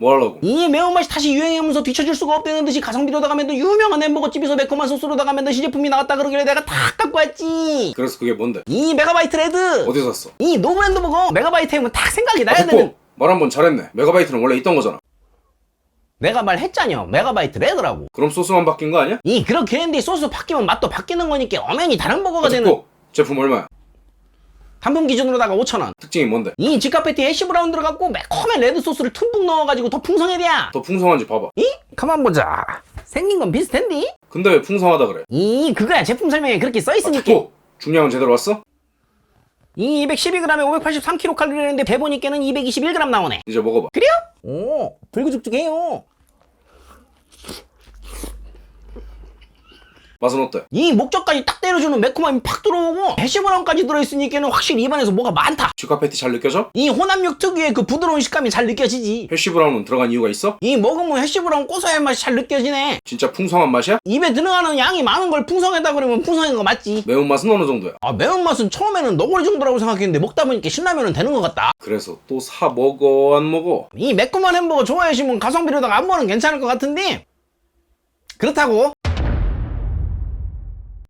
뭐 하려고? 이 매운맛이 다시 유행하면서 뒤처질 수가 없다는 듯이 가성비로 다 가면 또 유명한 햄버거 집에서 매콤한 소스로 다 가면 또 시제품이 나왔다 그러길래 내가 다 갖고 왔지 그래서 그게 뭔데? 이 메가바이트 레드 어디서 샀어? 이 노브랜드 버거 메가바이트 하면 딱 생각이 나야 아, 되는 됐고 말한 번 잘했네 메가바이트는 원래 있던 거잖아 내가 말했잖여 메가바이트 레드라고 그럼 소스만 바뀐 거 아니야? 이 그렇게 했는데 소스 바뀌면 맛도 바뀌는 거니까 엄연히 다른 버거가 되는 됐고 제품 얼마야? 단품 기준으로다가 5천원 특징이 뭔데? 이 패티 해시 브라운 들어갔고 매콤한 레드 소스를 듬뿍 넣어가지고 더 풍성해 돼야 더 풍성한지 봐봐 이? 가만 보자 생긴 건 비슷한데? 근데 왜 풍성하다 그래? 이 그거야 제품 설명에 그렇게 아, 써있으니까 됐고 중량은 제대로 왔어? 이 212g에 583kcal인데 대보니까는 221g 나오네 이제 먹어봐 그래요? 오 불구죽죽해요 맛은 어때? 이 목적까지 딱 때려주는 매콤함이 팍 들어오고 해시브라운까지 들어있으니까는 확실히 입안에서 뭐가 많다 치카 패티 잘 느껴져? 이 혼합육 특유의 그 부드러운 식감이 잘 느껴지지 해쉬브라운은 들어간 이유가 있어? 이 먹으면 해시브라운 고소한 맛이 잘 느껴지네 진짜 풍성한 맛이야? 입에 들어가는 양이 많은 걸 풍성하다 그러면 풍성한 거 맞지 매운맛은 어느 정도야? 아 매운맛은 처음에는 너구리 정도라고 생각했는데 먹다 보니까 신라면은 되는 것 같다 그래서 또 사 먹어 안 먹어? 이 매콤한 햄버거 좋아하시면 가성비로다가 안 먹으면 괜찮을 것 같은데 그렇다고